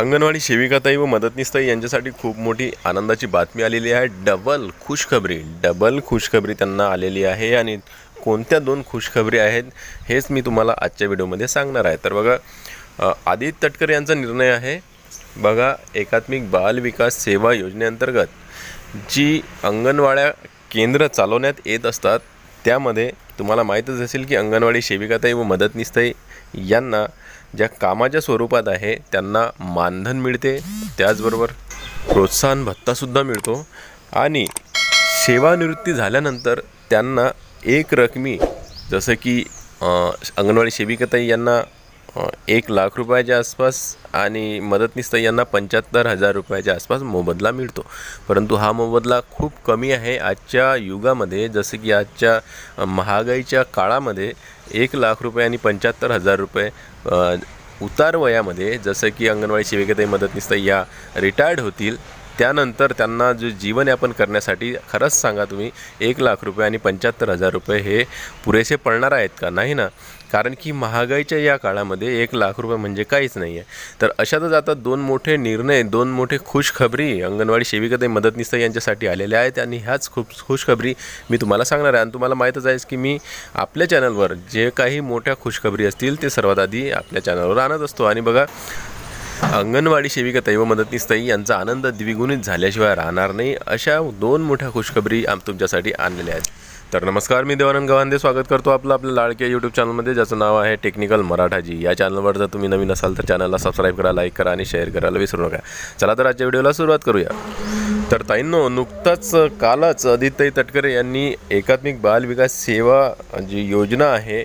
अंगणवाडी सेविकाताई व मदतनीसताई यांच्यासाठी खूप मोठी आनंदाची बातमी आलेली आहे. डबल खुशखबरी डबल खुशखबरी त्यांना आलेली आहे आणि कोणत्या दोन खुशखबरी आहेत हेच मी तुम्हाला आजच्या व्हिडिओमध्ये सांगणार आहे. तर बघा आदित्य तटकरे यांचा निर्णय आहे. बघा एकात्मिक बाल विकास सेवा योजनेअंतर्गत जी अंगणवाड्या केंद्र चालवण्यात येत असतात त्यामध्ये तुम्हाला माहीतच असेल की अंगणवाडी सेविकाताई व मदतनीसताई यांना ज्या कामाच्या स्वरूपात आहे त्यांना मानधन मिळते त्याचबरोबर प्रोत्साहन भत्तासुद्धा मिळतो आणि सेवानिवृत्ती झाल्यानंतर त्यांना एक रकमी जसं की अंगणवाडी सेविकाताई यांना एक लाख रुपयाच्या आसपास आणि मदतनीस यांना पंच्याहत्तर हजार रुपयाच्या आसपास मोबदला मिळतो. परंतु हा मोबदला खूप कमी आहे. आजच्या युगामध्ये जसं की आजच्या महागाईच्या काळामध्ये एक लाख रुपये आणि पंच्याहत्तर हजार रुपये उतार वयामध्ये जसं की अंगणवाडी सेविकाताई मदतनीस या रिटायर्ड होतील त्यानंतर त्यांना जे जीवनयापन करण्यासाठी खरंच सांगा तुम्ही एक लाख रुपये आणि पंच्याहत्तर हजार रुपये हे पुरेसे पडणार आहेत का? नाही ना? कारण की महागाईच्या या काळामध्ये एक लाख रुपये म्हणजे काहीच नाही आहे. तर अशातच आता दोन मोठे निर्णय दोन मोठे खुशखबरी अंगणवाडी सेविकते मदतनीस यांच्यासाठी आलेल्या आहेत आणि ह्याच खूप खुशखबरी मी तुम्हाला सांगणार आहे. आणि तुम्हाला माहीतच आहे की मी आपल्या चॅनलवर जे काही मोठ्या खुशखबरी असतील ते सर्वात आधी आपल्या चॅनलवर आणत असतो. आणि बघा अंगणवाडी सेविका व मदतनीसताई यांचा आनंद द्विगुणित झाल्याशिवाय राहणार नाही अशा दोन मोठ्या खुशखबरी आम तुमच्यासाठी आणलेल्या आहेत. तर नमस्कार मी देवानंद गवांदे स्वागत करतो आपलं आपल्या लाडक्या यूट्यूब चॅनलमध्ये ज्याचं नाव आहे टेक्निकल मराठाजी. या चॅनलवर जर तुम्ही नवीन असाल तर चॅनलला सबस्क्राईब करा लाईक करा आणि शेअर करायला विसरू नका. चला तर आजच्या व्हिडिओला सुरुवात करूया. तर ताईंनो नुकताच कालच आदित्यताई तटकरे यांनी एकात्मिक बाल विकास सेवा जी योजना आहे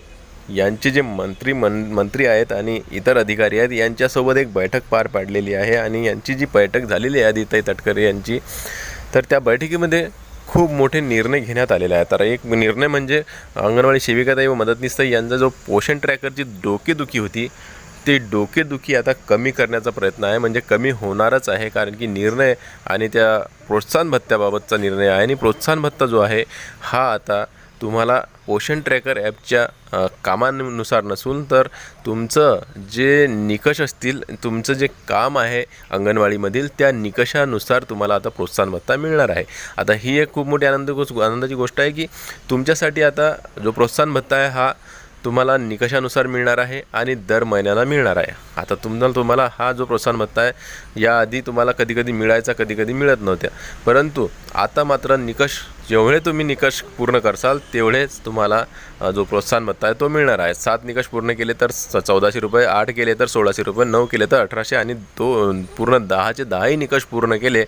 यांचे जे मंत्री मन मंत्री आहेत आणि इतर अधिकारी आहेत यांच्यासोबत एक बैठक पार पाडलेली आहे आणि यांची जी बैठक झालेली आहे आदिताई तटकरे यांची तर त्या बैठकीमध्ये खूप मोठे निर्णय घेण्यात आलेले आहेत. तर एक निर्णय म्हणजे अंगणवाडी सेविकाताई व मदतनीसताई यांचा जो पोषण ट्रॅकरची डोकेदुखी होती ते डोकेदुखी आता कमी करण्याचा प्रयत्न आहे. म्हणजे कमी होणारच आहे कारण की निर्णय आणि त्या प्रोत्साहन भत्त्याबाबतचा निर्णय आहे आणि प्रोत्साहन भत्ता जो आहे हा आता तुम्हाला पोषण ट्रॅकर ॲपच्या कामांनुसार कामानुसार नसून तर तुमचं जे निकष असतील तुमचं जे काम आहे अंगणवाडीमधील त्या निकषानुसार तुम्हाला आता प्रोत्साहन भत्ता मिळणार आहे. आता ही एक खूप मोठी आनंद गोष्ट आनंदाची गोष्ट आहे की तुमच्यासाठी आता जो प्रोत्साहन भत्ता आहे हा तुम्हाला निकषानुसार मिळणार आहे आणि दर महिन्याला मिळणार आहे. आता तुम्हाला तुम्हाला हा जो प्रोत्साहन भत्ता आहे याआधी तुम्हाला कधी कधी मिळायचा कधी कधी मिळत नव्हत्या. परंतु आता मात्र निकष जेवढे तुम्ही निकष पूर्ण करसाल तेवढेच तुम्हाला जो प्रोत्साहन भत्ता आहे तो मिळणार आहे. सात निकष पूर्ण केले तर स- चौदाशे रुपये आठ केले तर सोळाशे रुपये नऊ केले तर अठराशे आणि दो पूर्ण दहाचे दहाही निकष पूर्ण केले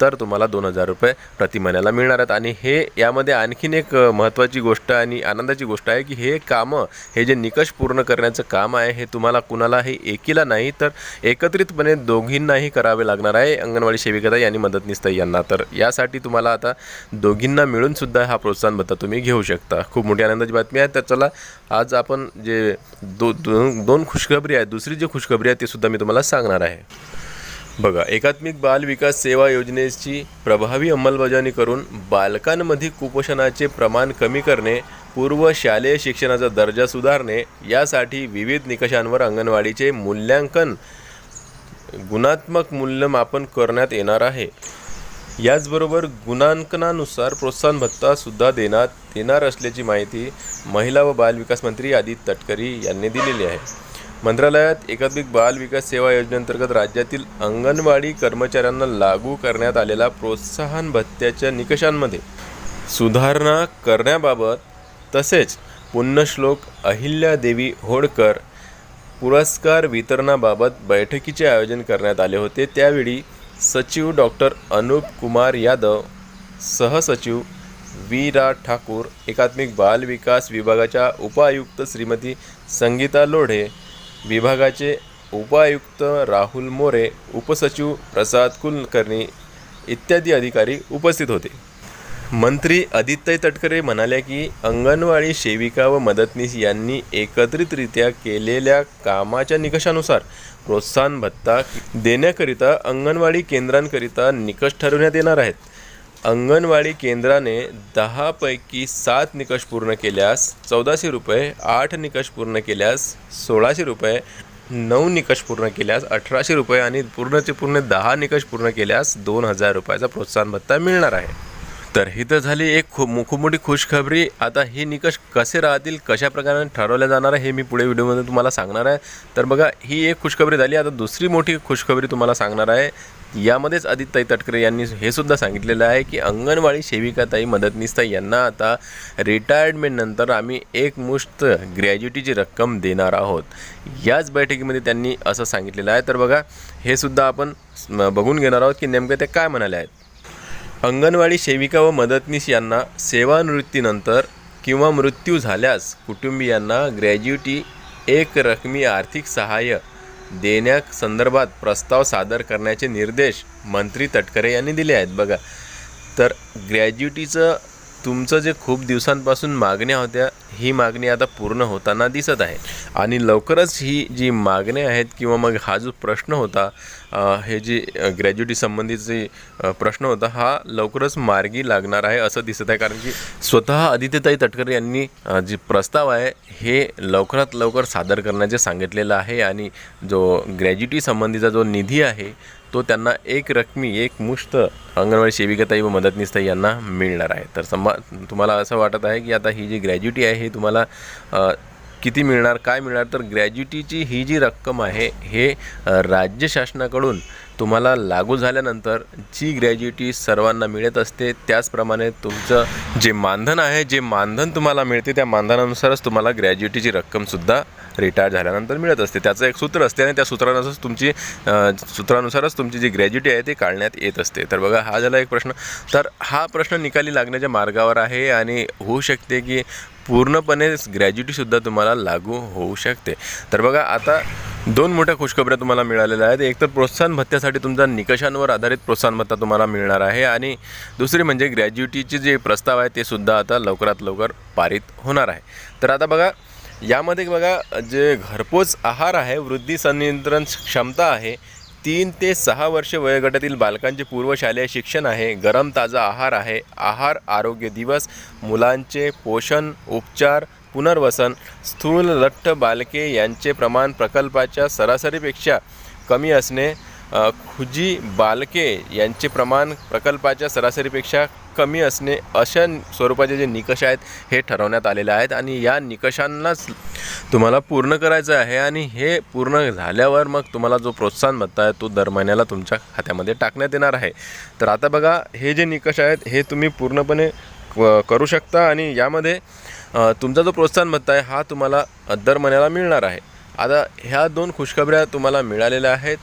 तर तुम्हाला दोन हजार रुपये प्रति महिन्याला मिळणार आहेत. आणि हे यामध्ये आणखीन एक महत्त्वाची गोष्ट आणि आनंदाची गोष्ट आहे की हे कामं हे जे निकष पूर्ण करण्याचं काम आहे हे तुम्हाला कुणाला हे एकीला नाही तर एकत्रितपणे दोघींनाही करावे लागणार आहे. अंगणवाडी सेविकाताई आणि मदतनीसताई यांना. तर यासाठी तुम्हाला आता दोघींना मिळून सुद्धा हा प्रोत्साहन भत्ता तुम्ही घेऊ शकता. खूप मोठी आनंदाची बातमी आहे. तर चला आज आपण जे दो दोन दोन खुशखबरी आहेत दुसरी जी खुशखबरी आहे ती सुद्धा मी तुम्हाला सांगणार आहे. बघा एकात्मिक बाल विकास सेवा योजनेची प्रभावी अंमलबजावणी करून बालकांमध्ये कुपोषणाचे प्रमाण कमी करणे पूर्व शालेय शिक्षणाचा दर्जा सुधारणे यासाठी विविध निकषांवर अंगणवाडीचे मूल्यांकन गुणात्मक मूल्यमापन करण्यात येणार आहे. याचबरोबर गुणांकनानुसार प्रोत्साहन भत्ता सुद्धा देण्यात येणार असल्याची माहिती महिला व बालविकास मंत्री आदित्य तटकरी यांनी दिलेली आहे. मंत्रालयात एकात्मिक बाल विकास सेवा योजनेअंतर्गत राज्यातील अंगणवाडी कर्मचाऱ्यांना लागू करण्यात आलेला प्रोत्साहन भत्त्याच्या निकषांमध्ये सुधारणा करण्याबाबत तसेच पुण्यश्लोक अहिल्यादेवी होडकर पुरस्कार वितरणाबाबत बैठकीचे आयोजन करण्यात आले होते. त्यावेळी सचिव डॉक्टर अनुप कुमार यादव सहसचिव वी रा ठाकूर एकात्मिक बाल विकास विभागाच्या उपायुक्त श्रीमती संगीता लोढे विभागाचे उपायुक्त राहुल मोरे उपसचिव प्रसाद कुलकर्णी इत्यादी अधिकारी उपस्थित होते. मंत्री आदित्य तटकरे म्हणाल्या की अंगणवाडी सेविका व मदतनीस यांनी एकत्रितरित्या केलेल्या कामाच्या निकषानुसार प्रोत्साहन भत्ता देण्याकरिता अंगणवाडी केंद्रांकरिता निकष ठरवण्यात येणार आहेत. अंगणवाडी केंद्राने दहापैकी सात निकष पूर्ण केल्यास चौदाशे रुपये आठ निकष पूर्ण केल्यास सोळाशे रुपये नऊ निकष पूर्ण केल्यास अठराशे रुपये आणि पूर्णचे पूर्ण दहा निकष पूर्ण केल्यास दोन हजार रुपयाचा प्रोत्साहन भत्ता मिळणार आहे. तर ही तर झाली एक खू खूप मोठी खुशखबरी. आता हे निकष कसे राहतील कशा प्रकारे ठरवल्या जाणार आहे हे मी पुढे व्हिडिओमध्ये तुम्हाला सांगणार आहे. तर बघा ही एक खुशखबरी झाली. आता दुसरी मोठी खुशखबरी तुम्हाला सांगणार आहे. यामध्येच आदित्यताई तटकरे यांनी हे सुद्धा सांगितलेलं आहे की अंगणवाडी सेविकाताई मदतनीसताई यांना आता रिटायर्डमेंटनंतर आम्ही एक ग्रॅज्युटीची रक्कम देणार आहोत. याच बैठकीमध्ये त्यांनी असं सांगितलेलं आहे. तर बघा हे सुद्धा आपण बघून घेणार आहोत की नेमकं ते काय म्हणाले आहेत. अंगणवाडी सेविका व मदतनीस यांना सेवानिवृत्तीनंतर किंवा मृत्यू झाल्यास कुटुंबियांना ग्रॅज्युटी एक रकमी आर्थिक सहाय्य देण्यासंदर्भात प्रस्ताव सादर करण्याचे निर्देश मंत्री तटकरे यांनी दिले आहेत. बघा तर ग्रॅज्युटीचं तुमचं जे खूप दिवसांपासून मागण्या होत्या ही मागणी आता पूर्ण होताना दिसत आहे. आणि लवकरच ही जी मागण्या आहेत किंवा मग हा जो प्रश्न होता हे जी ग्रॅज्युटी संबंधीचे प्रश्न होता हा लवकरच मार्गी लागणार आहे असं दिसत आहे. कारण की स्वतः आदित्यताई तटकरे यांनी जे प्रस्ताव आहे हे लवकरात लवकर सादर करण्याचे सांगितलेलं आहे. आणि जो ग्रॅज्युटी संबंधीचा जो निधी आहे तो त्यांना एक रकमी एक मुश्त अंगणवाडी सेविकाताई व मदतनीसताई यांना मिळणार आहे. तर समा तुम्हाला असं वाटत आहे की आता ही जी ग्रॅज्युटी आहे ही तुम्हाला किती मिळणार काय मिळणार? तर ग्रॅज्युटीची ही जी रक्कम आहे हे राज्य शासनाकडून तुम्हाला लागू झाल्यानंतर जी ग्रॅज्युटी सर्वांना मिळत असते त्याचप्रमाणे तुमचं जे मानधन आहे जे मानधन तुम्हाला मिळते त्या मानधनानुसारच तुम्हाला ग्रॅज्युटीची रक्कमसुद्धा रिटायर झाल्यानंतर मिळत असते. त्याचं एक सूत्र असते आणि त्या सूत्रानुसारच तुमची सूत्रानुसारच तुमची जी ग्रॅज्युटी आहे ती काढण्यात येत असते. तर बघा हा झाला एक प्रश्न. तर हा प्रश्न निकाली लागण्याच्या मार्गावर आहे आणि होऊ शकते की पूर्णपणे ग्रॅज्युटीसुद्धा तुम्हाला लागू होऊ शकते. तर बघा आता दोन मोठ्या खुशखबऱ्या तुम्हाला मिळालेल्या आहेत. एक तर प्रोत्साहन भत्त्यासाठी तुमचा निकषांवर आधारित प्रोत्साहन भत्ता तुम्हाला मिळणार आहे आणि दुसरी म्हणजे ग्रॅज्युटीचे जे प्रस्ताव आहे ते सुद्धा आता लवकरात लवकर पारित होणार आहे. तर आता बघा यामध्ये बघा जे घरपोच आहार आहे वृद्धी संनियंत्रण क्षमता आहे तीन ते सहा वर्ष वयोगटातील बालकांचे पूर्वशालेय शिक्षण आहे गरम ताजा आहार आहे आहार आरोग्य दिवस मुलांचे पोषण उपचार पुनर्वसन स्थूल लठ्ठ बालके यांचे प्रमाण प्रकल्पाच्या सरासरीपेक्षा कमी असणे खुजी बालके यांचे प्रमाण प्रकल्पाच्या सरासरीपेक्षा कमी असणे अशा स्वरूपाचे जे निकष आहेत हे ठरवण्यात आलेले आहेत आणि या निकषांनाच तुम्हाला पूर्ण करायचं आहे आणि हे पूर्ण झाल्यावर मग तुम्हाला जो प्रोत्साहन भत्ता आहे तो दर महिन्याला तुमच्या खात्यामध्ये टाकण्यात येणार आहे. तर आता बघा हे जे निकष आहेत हे तुम्ही पूर्णपणे क- करू शकता आणि यामध्ये तुमचा जो प्रोत्साहन भत्ता आहे हा तुम्हाला दर महिन्याला मिळणार आहे. आता ह्या दोन खुशखबऱ्या तुम्हाला मिळालेल्या आहेत.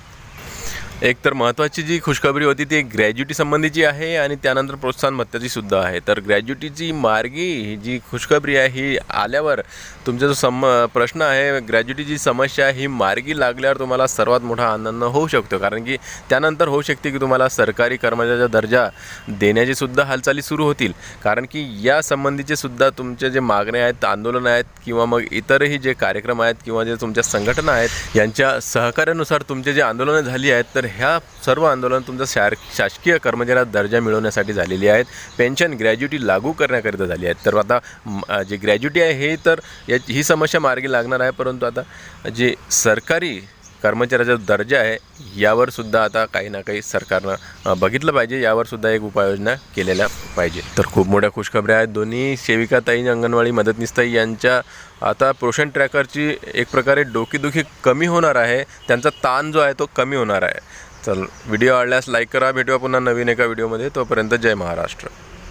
एक तर महत्त्वाची जी खुशखबरी होती ती ग्रॅज्युटी संबंधीची आहे आणि त्यानंतर प्रोत्साहन भत्त्याची सुद्धा आहे. तर ग्रॅज्युटीची मार्गी ही जी खुशखबरी आहे ही आल्यावर तुमचा जो सम प्रश्न आहे ग्रॅज्युटीची समस्या ही मार्गी लागल्यावर तुम्हाला सर्वात मोठा आनंद होऊ शकतो. कारण की त्यानंतर होऊ शकते की तुम्हाला सरकारी कर्मचाऱ्याचा दर्जा देण्याची सुद्धा हालचाली सुरू होतील. कारण की या संबंधीचे सुद्धा तुमचे जे मागण्या आहेत आंदोलन आहेत किंवा मग इतरही जे कार्यक्रम आहेत किंवा जे तुमच्या संघटना आहेत यांच्या सहकार्यानुसार तुमचे जे आंदोलनं झाली आहेत तर तर ह्या सर्व आंदोलन तुमचं शार शासकीय कर्मचाऱ्यात दर्जा मिळवण्यासाठी झालेली आहेत. पेन्शन ग्रॅज्युटी लागू करण्याकरिता झाली आहेत. तर आता जे ग्रॅज्युटी आहे हे तर या ही समस्या मार्गी लागणार आहे. परंतु आता जे सरकारी कर्मचाऱ्याचा दर्जा आहे यावरसुद्धा आता काही ना काही सरकारनं बघितलं पाहिजे. यावरसुद्धा एक उपाययोजना केलेल्या पाहिजे. तर खूप मोठ्या खुशखबऱ्या आहेत. दोन्ही सेविकाताई ताई अंगणवाडी मदतनीसताई यांच्या आता पोषण ट्रॅकरची एक प्रकारे डोकीदुखी कमी होणार आहे. त्यांचा ताण जो आहे तो कमी होणार आहे. चल व्हिडिओ आवडल्यास लाईक करा. भेटूया पुन्हा नवीन एका व्हिडिओमध्ये. तोपर्यंत जय महाराष्ट्र.